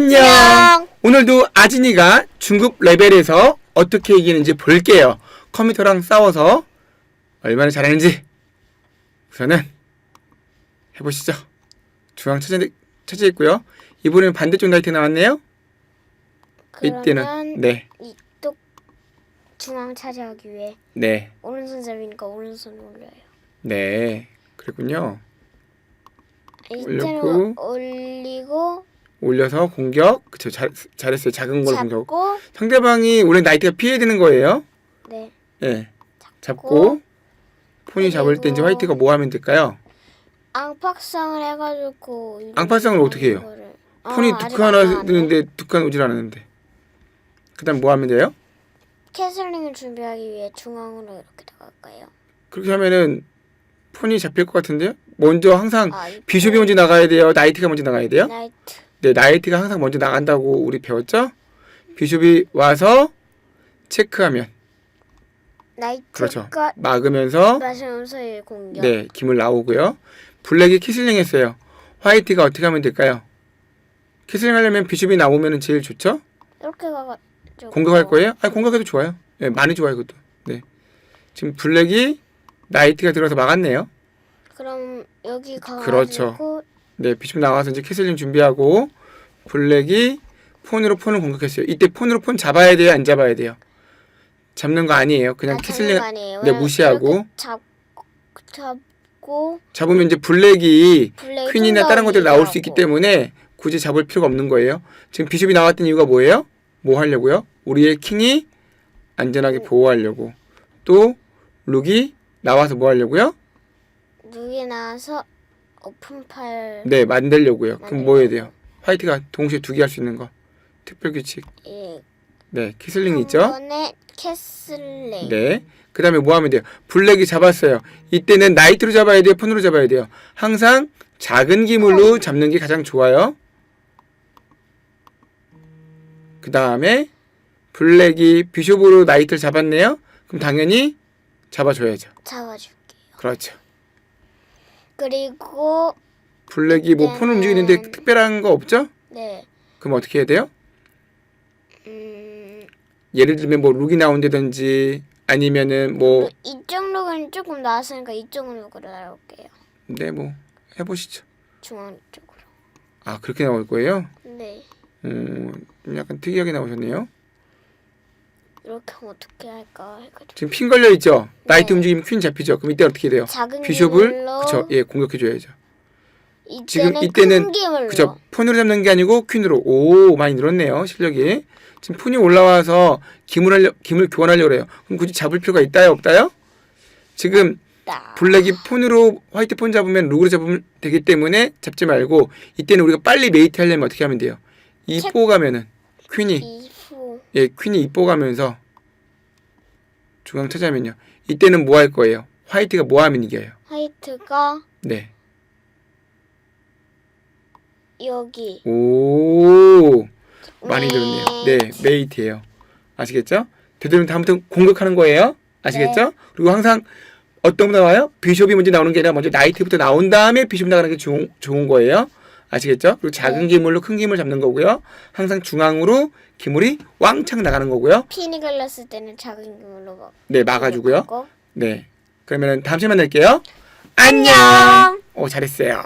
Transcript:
안녕. 안녕. 오늘도 아진이가 중급 레벨에서 어떻게 이기는지 볼게요. 컴퓨터랑 싸워서 얼마나 잘하는지 우선은 해보시죠. 중앙 차지, 차지했고요. 이번에는 반대쪽 라이트 나왔네요. 이때는 네, 이쪽 중앙 차지하기 위해 네, 오른손 잡이니까 오른손 올려요. 네. 그랬군요. 이때는 올렸고. 올리고 올려서 공격. 그쵸, 잘, 잘했어요. 작은 걸 공격. 잡고 상대방이 원래 나이트가 피해야 되는 거예요. 네 네. 잡고 폰이 잡을 때 이제 그리고 화이트가 뭐 하면 될까요? 앙팍상을 해가지고 이렇게 앙팍상을 어떻게 해요? 아, 폰이 아직 두 칸안 하나 나왔네. 드는데 두 칸 오질 않았는데. 그다음 뭐 하면 돼요? 캐슬링을 준비하기 위해 중앙으로 이렇게 나갈까요? 그렇게 하면은 폰이 잡힐 것 같은데요? 먼저 항상 아, 이 비숍이 먼저 나가야 돼요. 나이트가 먼저 나가야 돼요. 나이트 네, 나이트가 항상 먼저 나간다고 우리 배웠죠? 비숍이 와서 체크하면 나이트가 그렇죠. 막으면서 마시면서의 공격. 네, 김을 나오고요. 블랙이 키슬링 했어요. 화이트가 어떻게 하면 될까요? 키슬링 하려면 비숍이 나오면 제일 좋죠? 이렇게 가가지고 공격할 거예요? 아, 공격해도 좋아요. 네, 많이 좋아요, 그것도. 네. 지금 블랙이 나이트가 들어서 막았네요. 그럼 여기 가가지고 그렇죠. 네, 비숍 나와서 이제 캐슬링 준비하고 블랙이 폰으로 폰을 공격했어요. 이때 폰으로 폰 잡아야 돼요, 안 잡아야 돼요? 잡는 거 아니에요. 그냥 아, 캐슬링 아니에요. 네, 무시하고. 잡 잡고 잡으면 이제 블랙이 블랙 퀸이나 다른 것들 나올 수 있기 때문에 굳이 잡을 필요가 없는 거예요. 지금 비숍이 나왔던 이유가 뭐예요? 뭐 하려고요? 우리의 킹이 안전하게 보호하려고. 또 룩이 나와서 뭐 하려고요? 누게 나와서 오픈팔 네, 만들려고요. 그럼 뭐 해야 돼요? 화이트가 동시에 두 개 할 수 있는 거. 특별 규칙. 예, 네, 키슬링 한 있죠? 번에 캐슬링. 네. 그 다음에 뭐 하면 돼요? 블랙이 잡았어요. 이때는 나이트로 잡아야 돼요? 폰으로 잡아야 돼요? 항상 작은 기물로 잡는 게 가장 좋아요. 그 다음에 블랙이 비숍으로 나이트를 잡았네요? 그럼 당연히 잡아줘야죠. 잡아줄게요. 그렇죠. 그리고 블랙이 뭐 폰을 움직이는데 이때는- 특별한 거 없죠? 네, 그럼 어떻게 해야 돼요? 음, 예를 들면 뭐 룩이 나온다든지 아니면은 뭐 이쪽 룩은 조금 나왔으니까 이쪽 룩으로 나올게요. 네, 뭐 해보시죠. 중앙 쪽으로. 아 그렇게 나올 거예요? 네, 음, 좀 약간 특이하게 나오셨네요. 이렇게 하면 어떻게 할까 해가지고 지금 핀 걸려 있죠. 나이트 네. 움직이면 퀸 잡히죠. 그럼 이때 어떻게 돼요? 작은 비숍을 기물로 그쵸? 예, 공격해 줘야죠. 이때는 지금 큰 이때는 그죠? 폰으로 잡는 게 아니고 퀸으로. 오, 많이 늘었네요. 실력이. 지금 폰이 올라와서 기물 하려 기물 교환하려고 그래요. 그럼 굳이 잡을 필요가 있다요, 없다요? 지금 다 블랙이 폰으로 화이트 폰 잡으면 룩으로 잡으면 되기 때문에 잡지 말고 이때는 우리가 빨리 메이트 하려면 어떻게 하면 돼요? 이뽀 가면은 퀸이 이후 예, 퀸이 이뻐 가면서 중앙 차지하면요. 이때는 뭐 할 거예요? 화이트가 뭐 하면 이겨요? 화이트가 네. 여기 오. 많이 들었네요. 네. 네, 메이트예요. 아시겠죠? 되도록 다음부터 공격하는 거예요. 아시겠죠? 네. 그리고 항상 어떤 거 나와요? 비숍이 먼저 나오는 게 아니라 먼저 나이트부터 나온 다음에 비숍 나가는 게 좋은, 좋은 거예요. 아시겠죠? 그리고 작은 네. 기물로 큰 기물 잡는 거고요. 항상 중앙으로 기물이 왕창 나가는 거고요. 핀이 걸렸을 때는 작은 기물로 막 네, 막아주고요. 네. 그러면 다음 시간에 만날게요. 안녕. 오, 잘했어요.